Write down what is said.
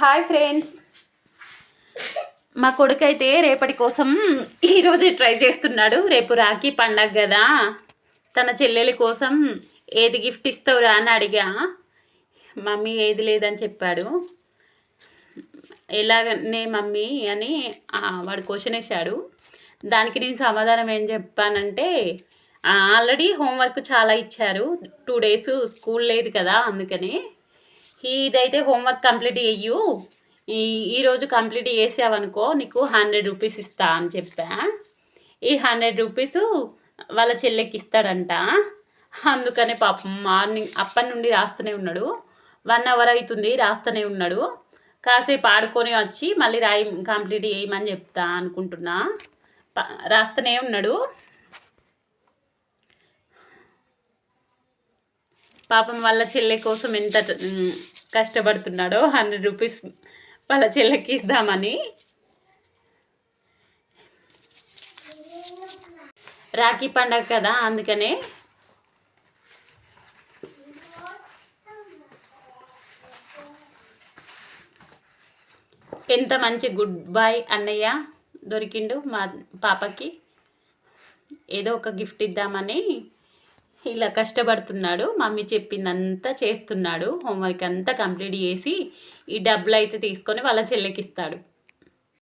Hi friends. మా కొడుకు అయితే రేపటి కోసం ఈరోజు ట్రై చేస్తున్నాడు. రేపు రాఖీ పండగ కదా. తన చెల్లెలి కోసం ఏది గిఫ్ట్ ఇస్తావురా అని అడిగా. మమ్మీ ఏది లేదని చెప్పాడు. ఎలాగనే మమ్మీ అని వాడు క్వశ్చన్ వేశాడు. దానికి నేను సమాధానం ఏం చెప్పానంటే ఆల్రెడీ హోంవర్క్ చాలా ఇచ్చారు. టూ డేస్ స్కూల్ లేదు కదా అందుకని. ఇదైతే హోంవర్క్ కంప్లీట్ చెయ్యు. ఈ ఈరోజు కంప్లీట్ చేసావనుకో నీకు హండ్రెడ్ రూపీస్ ఇస్తా అని చెప్పా. ఈ హండ్రెడ్ రూపీస్ వాళ్ళ చెల్లెకి ఇస్తాడంట. అందుకనే పాపం మార్నింగ్ అప్పటి నుండి రాస్తూనే ఉన్నాడు. వన్ అవర్ అవుతుంది రాస్తూనే ఉన్నాడు. కాసేపు ఆడుకొని వచ్చి మళ్ళీ రాయి కంప్లీట్ చేయమని చెప్తా అనుకుంటున్నా. రాస్తూనే ఉన్నాడు. పాపం వాళ్ళ చెల్లె కోసం ఎంత కష్టపడుతున్నాడో హండ్రెడ్ రూపీస్ వాళ్ళ చెల్లెకి ఇద్దామని. రాఖీ పండగ కదా అందుకనే. ఎంత మంచి గుడ్ బాయ్ అన్నయ్య దొరికిండు మా పాపకి. ఏదో ఒక గిఫ్ట్ ఇద్దామని ఇలా కష్టపడుతున్నాడు మమ్మీ చెప్పిందంతా చేస్తున్నాడు హోంవర్క్ అంతా కంప్లీట్ చేసి ఈ డబ్బులు అయితే తీసుకొని వాళ్ళ చెల్లెకి ఇస్తాడు.